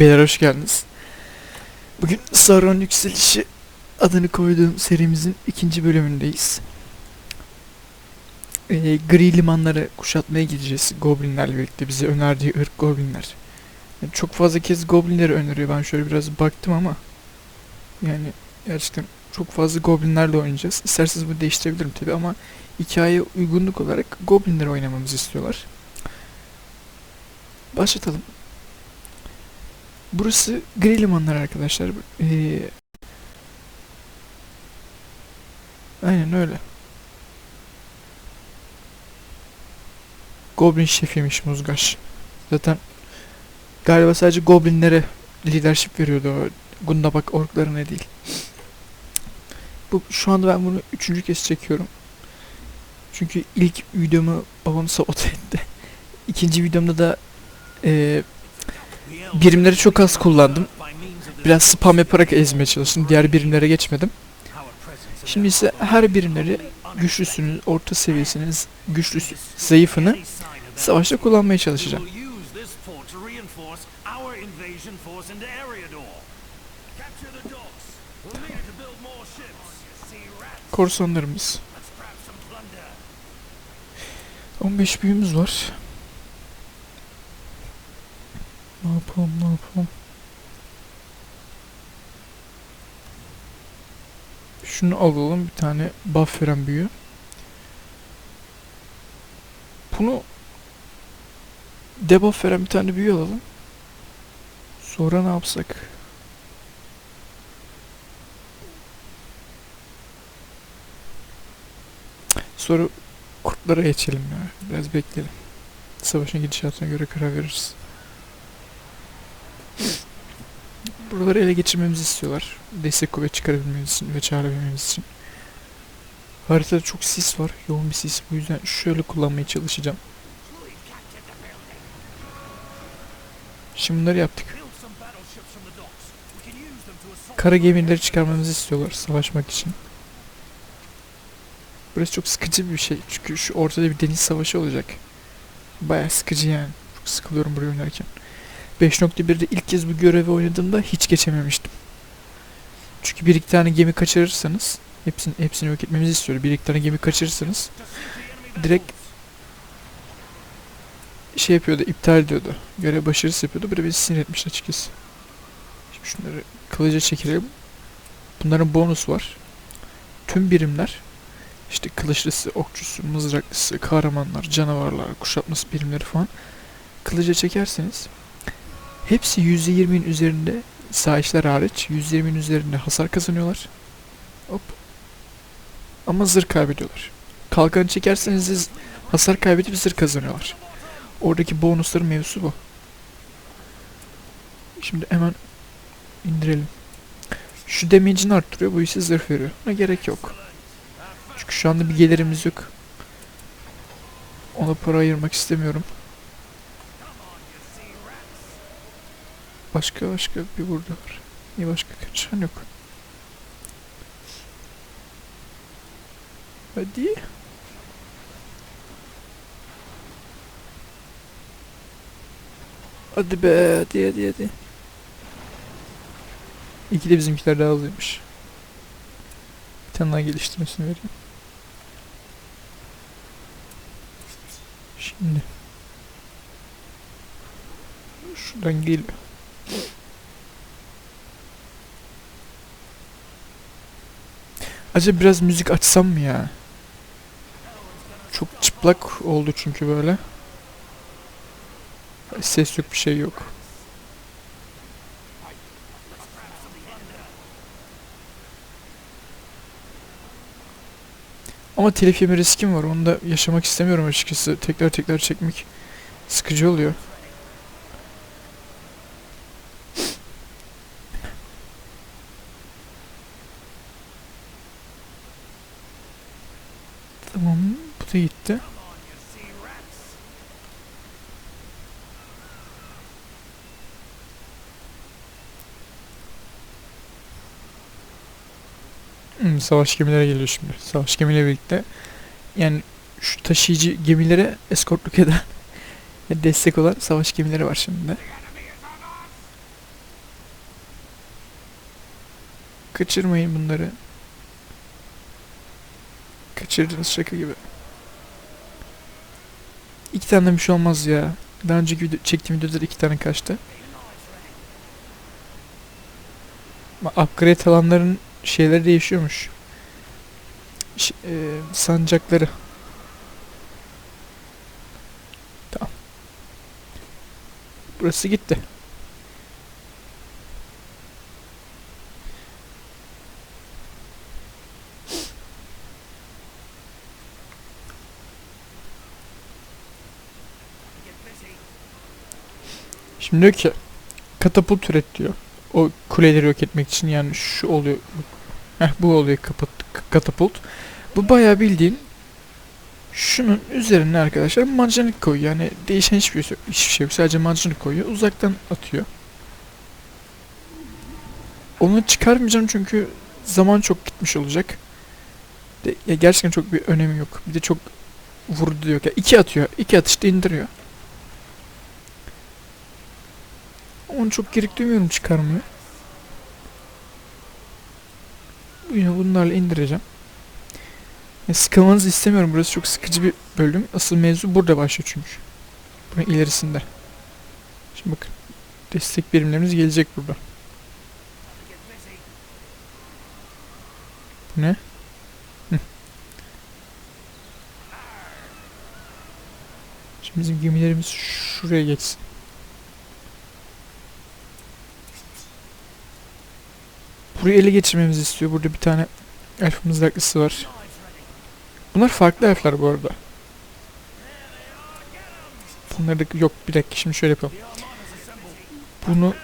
Beyler hoş geldiniz. Bugün Sauron Yükselişi adını koyduğum serimizin ikinci bölümündeyiz. Ee, gri limanları kuşatmaya gideceğiz Goblinlerle birlikte. Bize önerdiği ırk Goblinler. Yani çok fazla kez Goblinleri öneriyor. Ben şöyle biraz baktım ama yani gerçekten çok fazla Goblinlerle oynayacağız. İsterseniz bunu değiştirebilirim tabi ama hikaye uygunluk olarak Goblinleri oynamamızı istiyorlar. Başlatalım. Burası gri limanlar arkadaşlar. Ee, aynen öyle. Goblin şefiymiş Muzgaş. Zaten galiba sadece Goblinlere leadership veriyordu o Gundabak orklarına değil. Bu şu anda ben bunu üçüncü kez çekiyorum. Çünkü ilk videomu babam sabote etti. İkinci videomda da eee birimleri çok az kullandım. Biraz spam yaparak ezmeye çalıştım. Diğer birimlere geçmedim. Şimdi ise her birimleri güçlüsünü, orta seviyesiniz, güçlüsü, zayıfını savaşta kullanmaya çalışacağım. Korsanlarımız. 15 büyümüz var. Ne yapalım ne yapalım. Şunu alalım bir tane buff veren büyü. Bunu debuff veren bir tane büyü alalım. Sonra ne yapsak? Sonra kurtlara geçelim ya. Biraz bekleyelim. Savaşın gidişatına göre karar veririz. Buraları ele geçirmemizi istiyorlar. Destek kuvvet çıkarabilmemiz için ve çağırabilmemiz için. Haritada çok sis var. Yoğun bir sis. Bu yüzden şöyle kullanmaya çalışacağım. Şimdi bunları yaptık. Kara gemileri çıkarmamızı istiyorlar savaşmak için. Burası çok sıkıcı bir şey. Çünkü şu ortada bir deniz savaşı olacak. Baya sıkıcı yani. Çok sıkılıyorum buraya oynarken. 5.1'de ilk kez bu görevi oynadığımda hiç geçememiştim. Çünkü bir iki tane gemi kaçırırsanız hepsini, hepsini yok etmemizi istiyor. Bir iki tane gemi kaçırırsanız direkt şey yapıyordu, iptal ediyordu. Görev başarısı yapıyordu. Böyle bizi sinir etmişti açıkçası. Şimdi şunları kılıca çekelim. Bunların bonus var. Tüm birimler işte kılıçlısı, okçusu, mızraklısı, kahramanlar, canavarlar, kuşatması birimleri falan kılıca çekerseniz hepsi %20'in üzerinde sahişler hariç %20'in üzerinde hasar kazanıyorlar. Hop. Ama zırh kaybediyorlar. Kalkanı çekerseniz de z- hasar kaybedip zırh kazanıyorlar. Oradaki bonusların mevzusu bu. Şimdi hemen indirelim. Şu damage'ini arttırıyor, bu ise zırh veriyor. Buna gerek yok. Çünkü şu anda bir gelirimiz yok. Ona para ayırmak istemiyorum. Başka başka bir burada var. Niye başka kaçan yok? Hadi. Hadi be hadi hadi hadi. İki de bizimkiler daha hızlıymış. Bir tane daha geliştirmesini vereyim. Şimdi. Şuradan geliyor. Acaba biraz müzik açsam mı ya? Çok çıplak oldu çünkü böyle. Ses yok bir şey yok. Ama telif yeme riskim var. Onu da yaşamak istemiyorum açıkçası. Tekrar tekrar çekmek sıkıcı oluyor. Çıktı gitti. Hmm, savaş gemileri geliyor şimdi. Savaş gemiyle birlikte yani şu taşıyıcı gemilere eskortluk eden destek olan savaş gemileri var şimdi. Kaçırmayın bunları. Kaçırdınız şaka gibi. İki tane bir şey olmaz ya. Daha önceki çektiğim videoda da iki tane kaçtı. Upgrade alanların şeyleri değişiyormuş. Ş- e, sancakları. Tamam. Burası gitti. Şimdi diyor ki katapult üret diyor. O kuleleri yok etmek için yani şu oluyor. Heh bu oluyor kapat, katapult. Bu bayağı bildiğin şunun üzerine arkadaşlar mancınık koyuyor. Yani değişen hiçbir şey yok. Hiçbir şey yok. Sadece mancınık koyuyor. Uzaktan atıyor. Onu çıkarmayacağım çünkü zaman çok gitmiş olacak. De, ya gerçekten çok bir önemi yok. Bir de çok vurdu yok. Ya iki atıyor. iki atışta indiriyor. Onu çok gerek duymuyorum çıkarmaya. Yine bunlarla indireceğim. Ya sıkılmanızı istemiyorum. Burası çok sıkıcı bir bölüm. Asıl mevzu burada başlıyor çünkü. Bunun ilerisinde. Şimdi bakın. Destek birimlerimiz gelecek burada. Bu ne? Hı. Şimdi bizim gemilerimiz şuraya geçsin. Burayı ele geçirmemizi istiyor. Burada bir tane elf mızraklısı var. Bunlar farklı elfler bu arada. Bunları da yok bir dakika şimdi şöyle yapalım. Bunu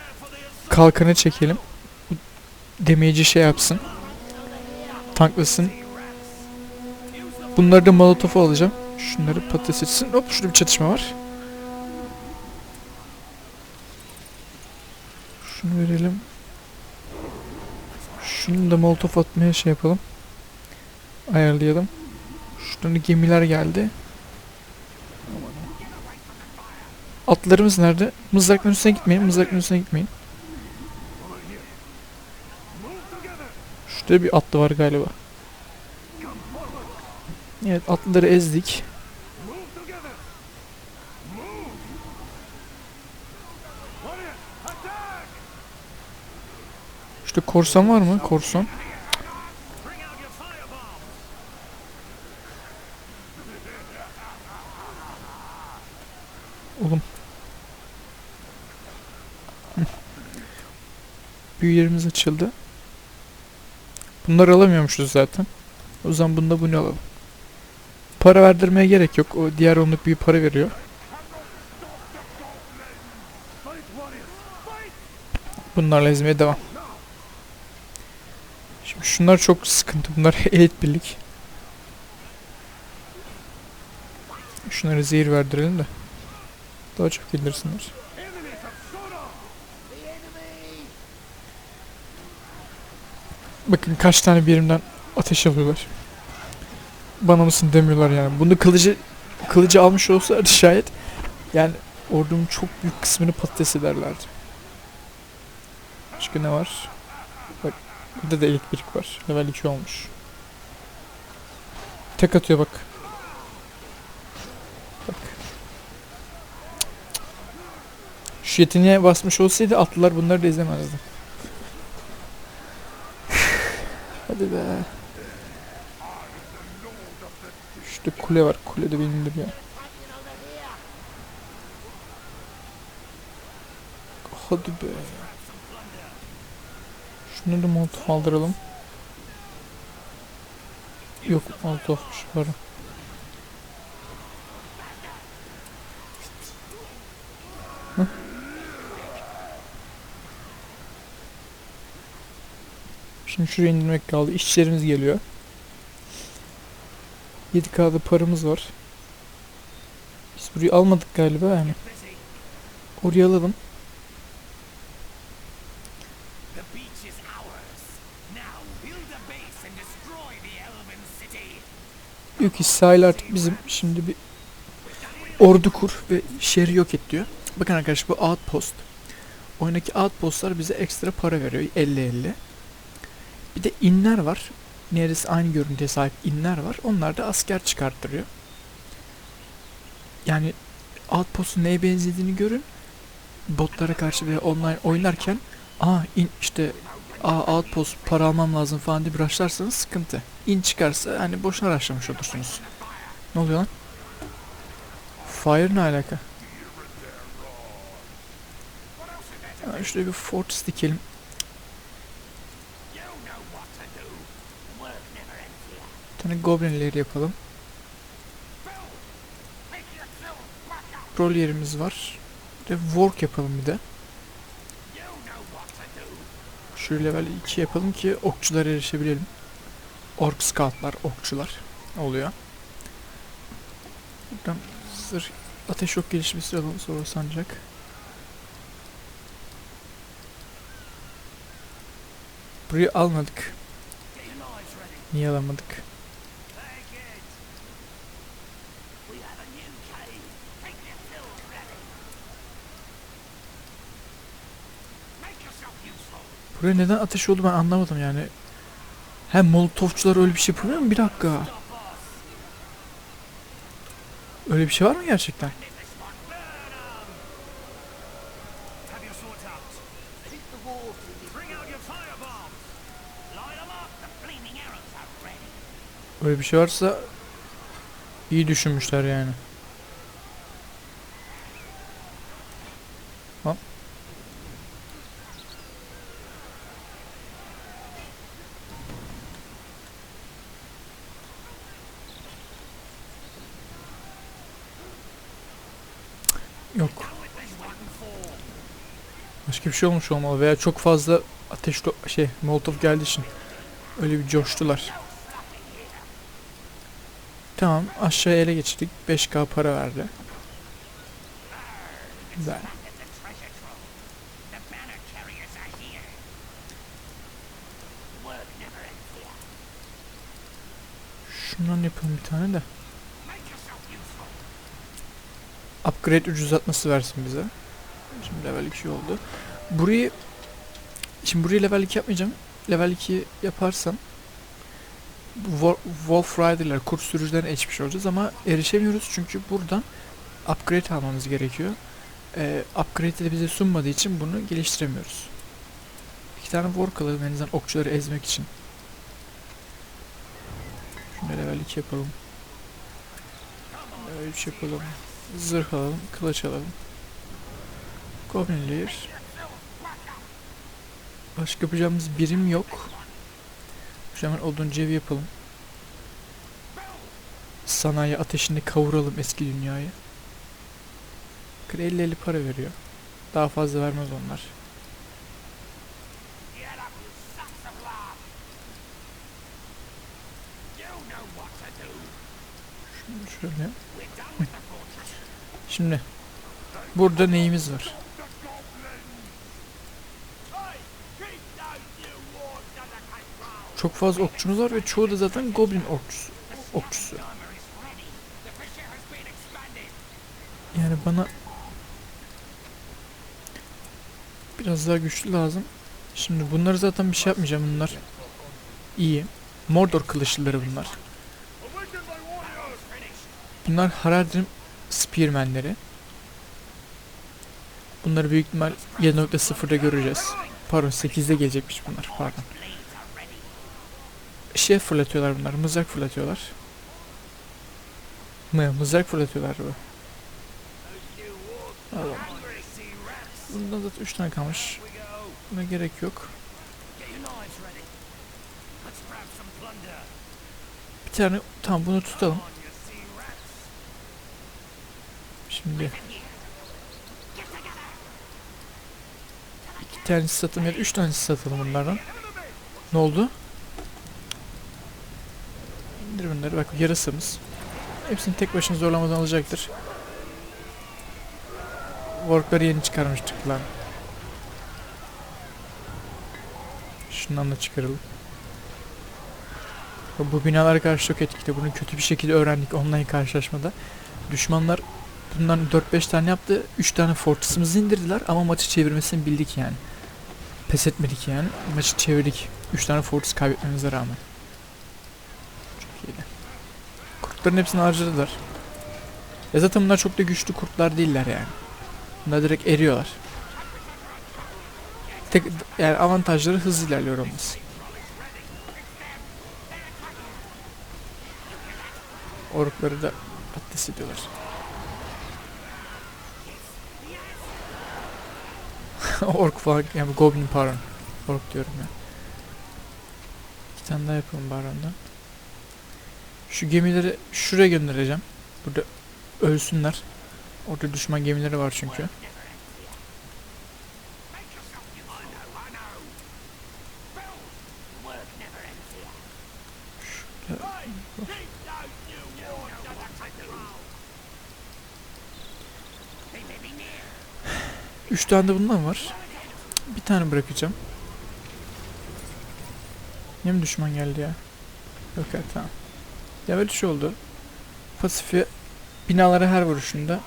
kalkana çekelim. Demeyici şey yapsın. Tanklasın. Bunları da molotofu alacağım. Şunları patates etsin. Hop şurada bir çatışma var. Şunu verelim. Şunu da molotof atmaya şey yapalım. Ayarlayalım. Şuradan gemiler geldi. Atlarımız nerede? Mızrakların üstüne gitmeyin. Mızrakların üstüne gitmeyin. Şurada bir atlı var galiba. Evet atlıları ezdik. Şurada korsan var mı? Korsan. Oğlum. Büyülerimiz açıldı. Bunları alamıyormuşuz zaten. O zaman bunda bunu alalım. Para verdirmeye gerek yok. O diğer onluk bir para veriyor. Bunlarla ezmeye devam. Şunlar çok sıkıntı. Bunlar elit birlik. Şunları zehir verdirelim de. Daha çok indirsinler. Bakın kaç tane birimden ateş alıyorlar. Bana mısın demiyorlar yani. Bunu kılıcı kılıcı almış olsa şayet yani ordumun çok büyük kısmını patates ederlerdi. Başka ne var? Burada da elektrik var. Level 2 olmuş. Tek atıyor bak. Bak. Şu yeteneğe basmış olsaydı atlılar bunları da izlemezdi. Hadi be. Şurada kule var. Kule de beni indiriyor. Hadi be. Şunu da molotof aldıralım. Yok molotofmuş. Hah. Şimdi şuraya indirmek kaldı. İşçilerimiz geliyor. 7K'da paramız var. Biz burayı almadık galiba yani. Oraya alalım. Diyor ki sahil artık bizim. Şimdi bir ordu kur ve şehri yok et diyor. Bakın arkadaşlar bu outpost. Oyundaki outpostlar bize ekstra para veriyor. 50-50. Bir de inler var. Neredeyse aynı görüntüye sahip inler var. Onlar da asker çıkarttırıyor. Yani Outpost'un neye benzediğini görün. Botlara karşı veya online oynarken aa in işte aa Outpost para almam lazım falan diye rushlarsanız sıkıntı. In çıkarsa hani boşuna rushlamış olursunuz. Ne oluyor lan? Fire ne alaka? Hemen şuraya bir fortress dikelim. Bir tane goblin lair yapalım. Rol yerimiz var. Bir de work yapalım bir de. Şu level 2 yapalım ki okçulara erişebilelim. Ork scoutlar, okçular oluyor. Buradan zırh ateş yok gelişmesi alalım sonra sancak. Burayı almadık. Niye alamadık? Buraya neden ateş oldu ben anlamadım yani. Hem molotofçular öyle bir şey yapıyor mu? Bir dakika. Öyle bir şey var mı gerçekten? Öyle bir şey varsa iyi düşünmüşler yani. Hop. Yok. With this one for. Başka bir şey olmuş olmalı veya çok fazla ateş şey molotof geldiği için öyle bir coştular. Tamam aşağıya ele geçirdik. 5k para verdi. Güzel. Şundan yapalım bir tane de. Upgrade ucuzlatması versin bize. Şimdi level 2 oldu. Burayı Şimdi burayı level 2 yapmayacağım. Level 2 yaparsam Wolf Rider'lar, kurt sürücülerine geçmiş olacağız ama erişemiyoruz çünkü buradan upgrade almamız gerekiyor. Ee, upgrade de bize sunmadığı için bunu geliştiremiyoruz. İki tane work alalım en azından okçuları ezmek için. Şunu level 2 yapalım. Level 3 yapalım. Zırh alalım, kılıç alalım. Goblin Lair. Başka yapacağımız birim yok. Şu hemen oduncu evi yapalım. Sanayi ateşinde kavuralım eski dünyayı. 50 50 para veriyor. Daha fazla vermez onlar. Şunu şöyle. Şimdi burada neyimiz var? Çok fazla okçumuz var ve çoğu da zaten goblin okçusu. okçusu. Yani bana biraz daha güçlü lazım. Şimdi bunları zaten bir şey yapmayacağım bunlar. iyi. Mordor kılıçlıları bunlar. Bunlar Haradrim Spearman'leri. Bunları büyük ihtimal 7.0'da göreceğiz. Pardon 8'de gelecekmiş bunlar pardon. Şey fırlatıyorlar bunlar mızrak fırlatıyorlar. Mı mızrak fırlatıyorlar bu. Alalım. Bundan zaten 3 tane kalmış. Buna gerek yok. Bir tane tamam bunu tutalım. Şimdi iki tanesi satalım ya üç tanesi satalım bunlardan. Ne oldu? İndir bunları bak yarasımız. Hepsini tek başına zorlamadan alacaktır. Workları yeni çıkarmıştık lan. Şundan da çıkaralım. Bu- binalara karşı çok etkili. Bunu kötü bir şekilde öğrendik online karşılaşmada. Düşmanlar bundan 4-5 tane yaptı. 3 tane fortress'ımızı indirdiler ama maçı çevirmesini bildik yani. Pes etmedik yani. Maçı çevirdik. 3 tane fortress kaybetmemize rağmen. Çok iyiydi. Kurtların hepsini harcadılar. Ya zaten bunlar çok da güçlü kurtlar değiller yani. Bunlar direkt eriyorlar. Tek yani avantajları hızlı ilerliyor olması. Orkları da patates ediyorlar. Ork falan yani goblin pardon. Ork diyorum ya. İki tane daha yapalım barondan. Şu gemileri şuraya göndereceğim. Burada ölsünler. Orada düşman gemileri var çünkü. Üç tane de bundan var. Bir tane bırakacağım. Niye mi düşman geldi ya? Yok ya tamam. Böyle şey oldu. Pasifi binalara her vuruşunda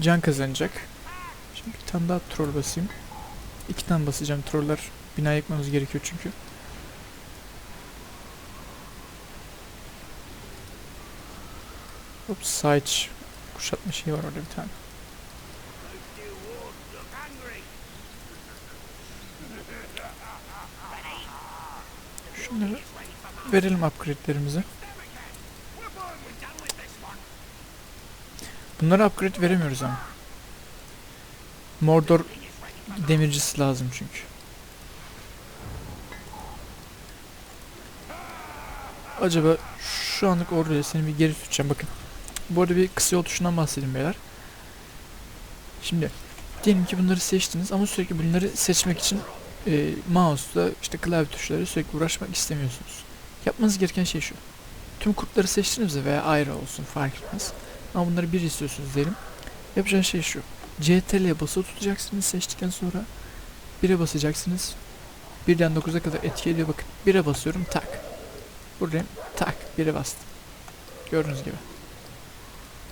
can kazanacak. Şimdi bir tane daha troll basayım. İki tane basacağım. Troller bina yıkmamız gerekiyor çünkü. Hop side kuşatma şeyi var orada bir tane. Şunları verelim upgrade'lerimizi. Bunlara upgrade veremiyoruz ama. Mordor demircisi lazım çünkü. Acaba şu anlık oraya seni bir geri tutacağım bakın. Bu arada bir kısa yol tuşundan bahsedeyim beyler. Şimdi diyelim ki bunları seçtiniz ama sürekli bunları seçmek için e, mouse'la işte klavye tuşları sürekli uğraşmak istemiyorsunuz. Yapmanız gereken şey şu. Tüm kurtları seçtiniz veya ayrı olsun fark etmez. Ama bunları bir istiyorsunuz diyelim. Yapacağınız şey şu. CTRL'ye basılı tutacaksınız seçtikten sonra 1'e basacaksınız. 1'den 9'a kadar etki ediyor bakın. 1'e basıyorum tak. Buradayım tak 1'e bastım. Gördüğünüz gibi.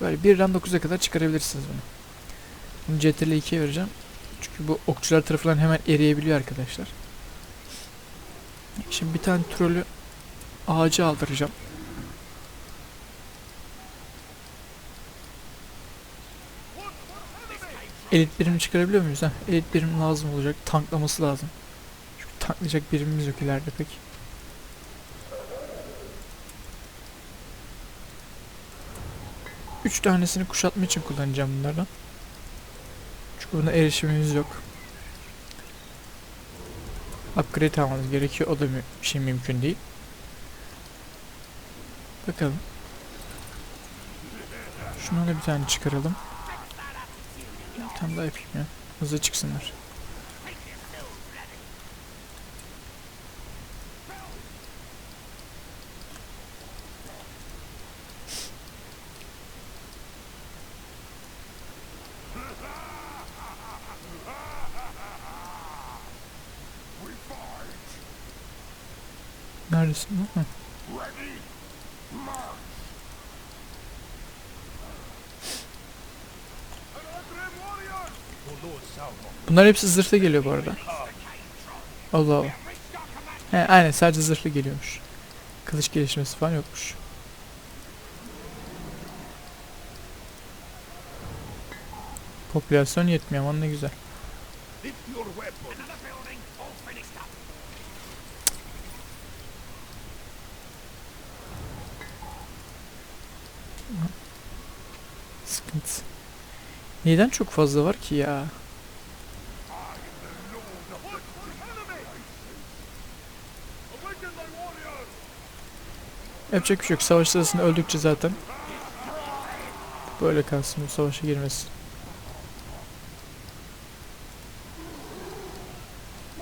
Böyle 1'den 9'a kadar çıkarabilirsiniz bunu. Bunu CTRL 2'ye vereceğim. Çünkü bu okçular tarafından hemen eriyebiliyor arkadaşlar. Şimdi bir tane trolü ağaca aldıracağım. Elit birim çıkarabiliyor muyuz? Ha? Elit birim lazım olacak. Tanklaması lazım. Çünkü tanklayacak birimimiz yok ileride pek. Üç tanesini kuşatma için kullanacağım bunlardan. Çünkü buna erişimimiz yok. Upgrade almamız gerekiyor. O da bir şey mümkün değil. Bakalım. Şunu da bir tane çıkaralım. Bir tane daha yapayım ya. Hızlı çıksınlar. Neredesin lan? Heh. Bunlar hepsi zırhlı geliyor bu arada. Allah Allah. He aynen sadece zırhlı geliyormuş. Kılıç gelişmesi falan yokmuş. Popülasyon yetmiyor ama ne güzel. Sıkıntı. Neden çok fazla var ki ya? Yapacak bir şey yok. Savaş sırasında öldükçe zaten böyle kalsın bu savaşa girmesin.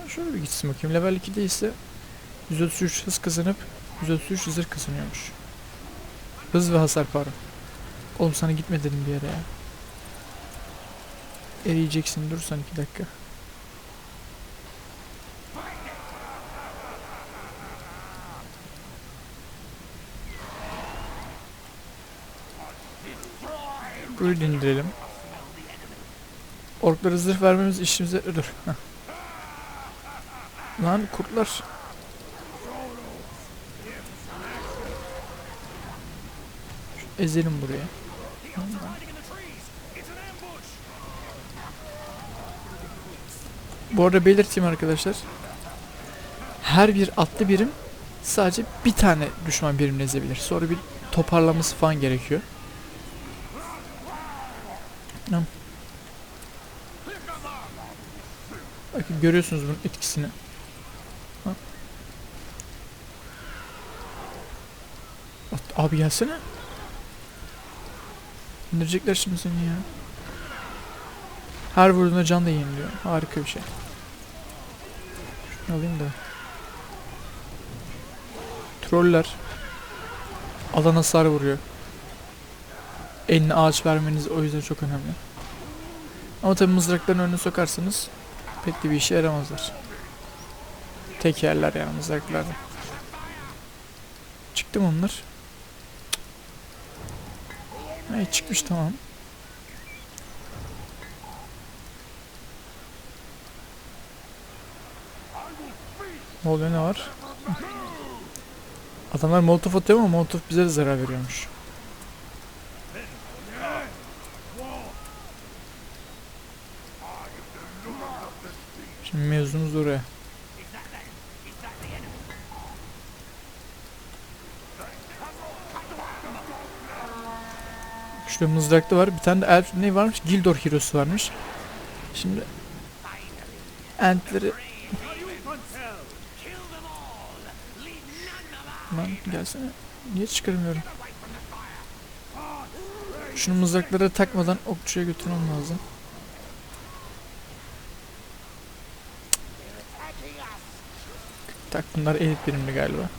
Şöyle bir gitsin bakayım. Level 2'de ise 133 hız kazanıp 133 zırh kazanıyormuş. Hız ve hasar pardon. Oğlum sana gitme dedim bir yere ya. Eriyeceksin dursan iki dakika. Burayı indirelim. Orklara zırh vermemiz işimize... Heh. Lan kurtlar. Ezelim buraya. Bu arada belirteyim arkadaşlar. Her bir atlı birim sadece bir tane düşman birimini ezebilir. Sonra bir toparlaması falan gerekiyor. Bakın görüyorsunuz bunun etkisini. Abi gelsene. İndirecekler şimdi seni ya. Her vurduğunda can da yeniliyor. Harika bir şey. Şunu alayım da. Troller. Alan hasar vuruyor. Eline ağaç vermeniz o yüzden çok önemli. Ama tabi mızrakların önüne sokarsanız pek bir işe yaramazlar. Tek yerler yani mızraklarda. Çıktı mı onlar? Ay çıkmış tamam. Ne oluyor ne var? Adamlar molotof atıyor ama molotof bize de zarar veriyormuş. Şimdi mevzumuz oraya. Şurada mızraklı var. Bir tane de elf ne varmış? Gildor Hero'su varmış. Şimdi entleri gelsene. Niye çıkarmıyorum? Şunu mızraklara takmadan okçuya götürmem lazım. Tak bunlar elit birimli galiba.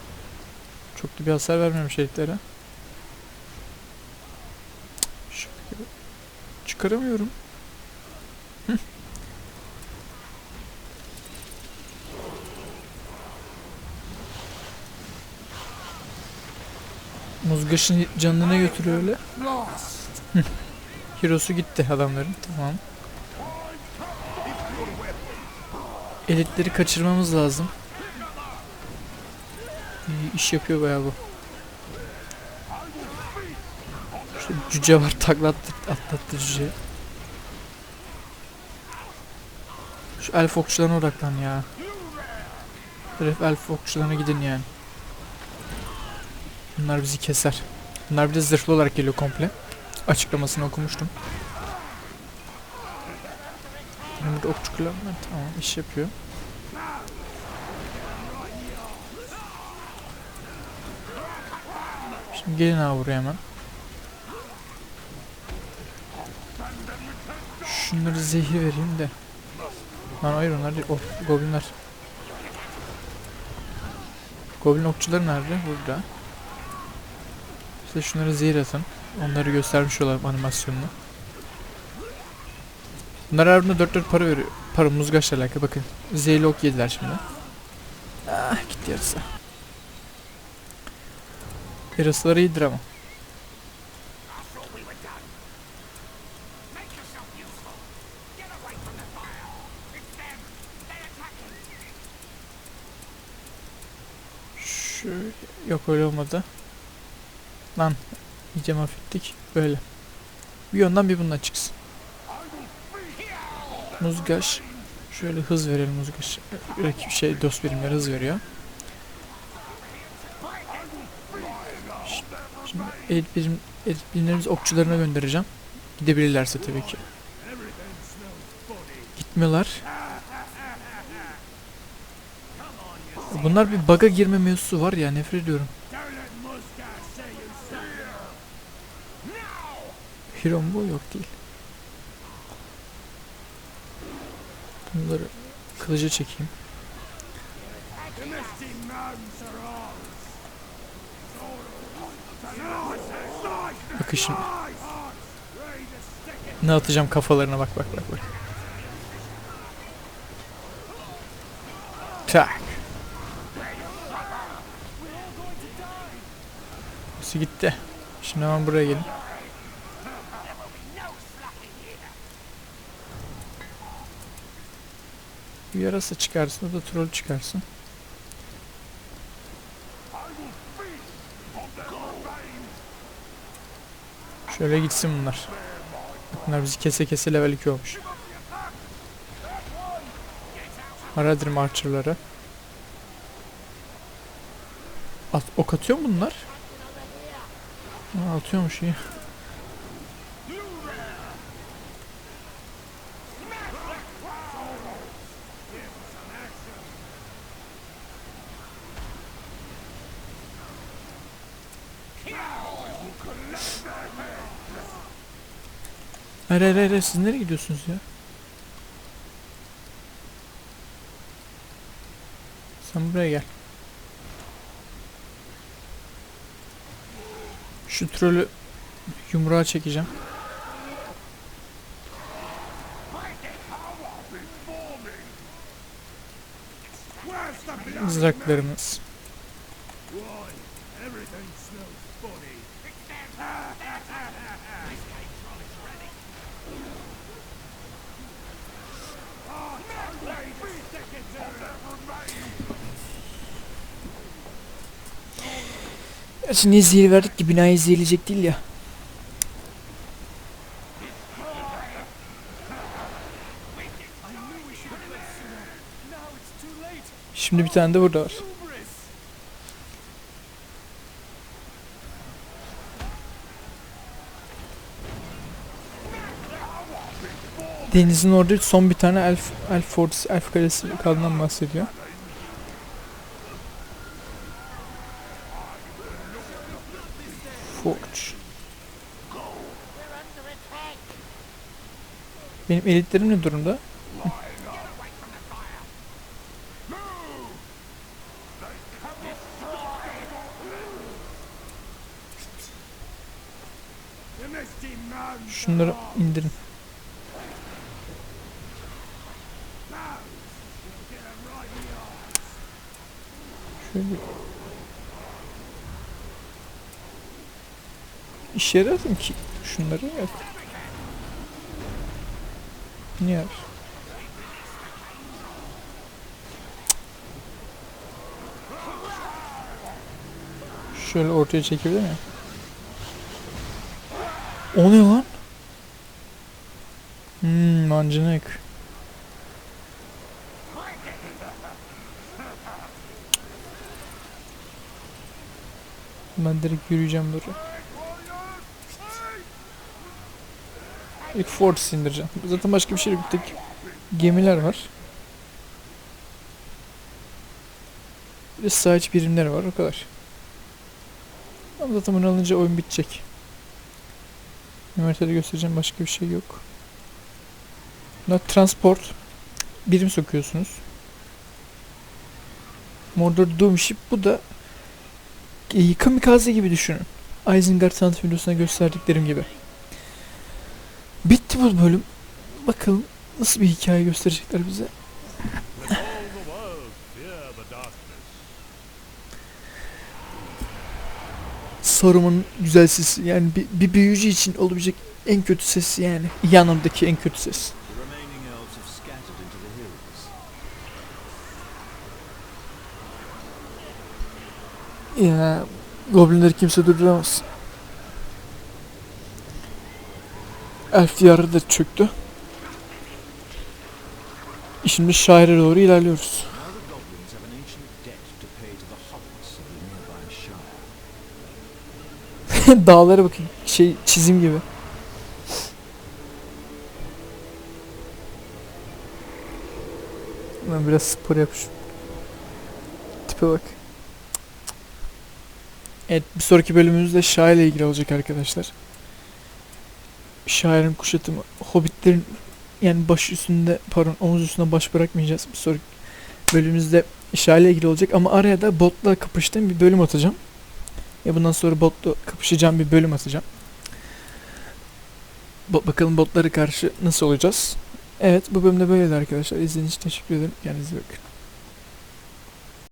Çok da bir hasar vermemiş elitlere. Çıkaramıyorum. Muzgaş'ın canını ne götürüyor öyle? Hı. Hirosu gitti adamların. Tamam. Elitleri kaçırmamız lazım. İyi iş yapıyor bayağı bu. Şu cüce var taklattı atlattı cüce. Şu elf okçularına odaklan ya. Direkt elf okçularına gidin yani. Bunlar bizi keser. Bunlar bir de zırhlı olarak geliyor komple. Açıklamasını okumuştum. Benim burada okçu kulağım var. Tamam iş yapıyor. Şimdi gelin abi buraya hemen. Şunları zehir vereyim de. Lan hayır onlar değil. Oh, goblinler. Goblin okçuları nerede? Burada. İşte şunları zehir atın. Onları göstermiş olalım animasyonunu. Bunlar her birine 4 4 para veriyor. Para muzgaçla alakalı bakın. Zehirli ok yediler şimdi. Ah gitti yarısı. Yarısıları iyidir ama. Şöyle. Yok öyle olmadı. Lan. iyice mahvettik. Böyle. Bir yönden bir bundan çıksın. Muzgaş. Şöyle hız verelim Muzgaş. Rakip şey dost birimler hız veriyor. Şimdi elit birim, elit birimlerimizi okçularına göndereceğim. Gidebilirlerse tabii ki. Gitmiyorlar. Bunlar bir bug'a girme mevzusu var ya nefret ediyorum. Mu bu? Yok değil. Bunları kılıca çekeyim. Bakın. Ne atacağım kafalarına bak bak bak bak. Tak. Nasıl gitti? Şimdi hemen buraya gelin. Yarasa çıkarsın, o da troll çıkarsın. Şöyle gitsin bunlar. Bunlar bizi kese kese level 2 olmuş. Aradır Archer'ları. At, ok atıyor mu bunlar? Ha, atıyormuş iyi. Hayır hayır hayır siz nereye gidiyorsunuz ya? Sen buraya gel. Şu trolü yumruğa çekeceğim. Mızraklarımız. Everything smells funny. Şimdi zehir verdik ki binayı zehirleyecek değil ya. Şimdi bir tane de burada var. Denizin orada son bir tane elf, elf fortress, elf kalesi kaldığından bahsediyor. Forge. Benim elitlerim ne durumda? Şunları indirin. İşe mı ki? Şunları yok. Niye? yarar? Şöyle ortaya çekebilir miyim? O ne lan? Hmm, mancınık. Ben direkt yürüyeceğim böyle. İlk Fortress indireceğim. Zaten başka bir şey yok. Tek gemiler var. Bir de sahiç birimleri var o kadar. Ama zaten bunu alınca oyun bitecek. Haritada göstereceğim başka bir şey yok. Buna transport birim sokuyorsunuz. Mordor Doom Ship bu da e, kamikaze gibi düşünün. Isengard tanıtım videosunda gösterdiklerim gibi. Bitti bu bölüm. Bakalım nasıl bir hikaye gösterecekler bize. Saruman'ın güzel sesi yani bir, bir büyücü için olabilecek en kötü ses yani. İyi anlamdaki en kötü ses. Ya goblinleri kimse durduramaz. Elf diyarı da çöktü. Şimdi şaire doğru ilerliyoruz. Dağlara bakın şey çizim gibi. Ben biraz spor yapmışım. Tipe bak. Evet bir sonraki bölümümüzde şair ile ilgili olacak arkadaşlar. Şairin kuşatımı, hobbitlerin yani baş üstünde pardon omuz üstünde baş bırakmayacağız. Bir sonraki bölümümüzde şairle ilgili olacak ama araya da botla kapıştığım bir bölüm atacağım. Ve bundan sonra botla kapışacağım bir bölüm atacağım. Bo- bakalım botlara karşı nasıl olacağız. Evet bu bölümde böyleydi arkadaşlar. İzlediğiniz için teşekkür ederim. Kendinize bakın.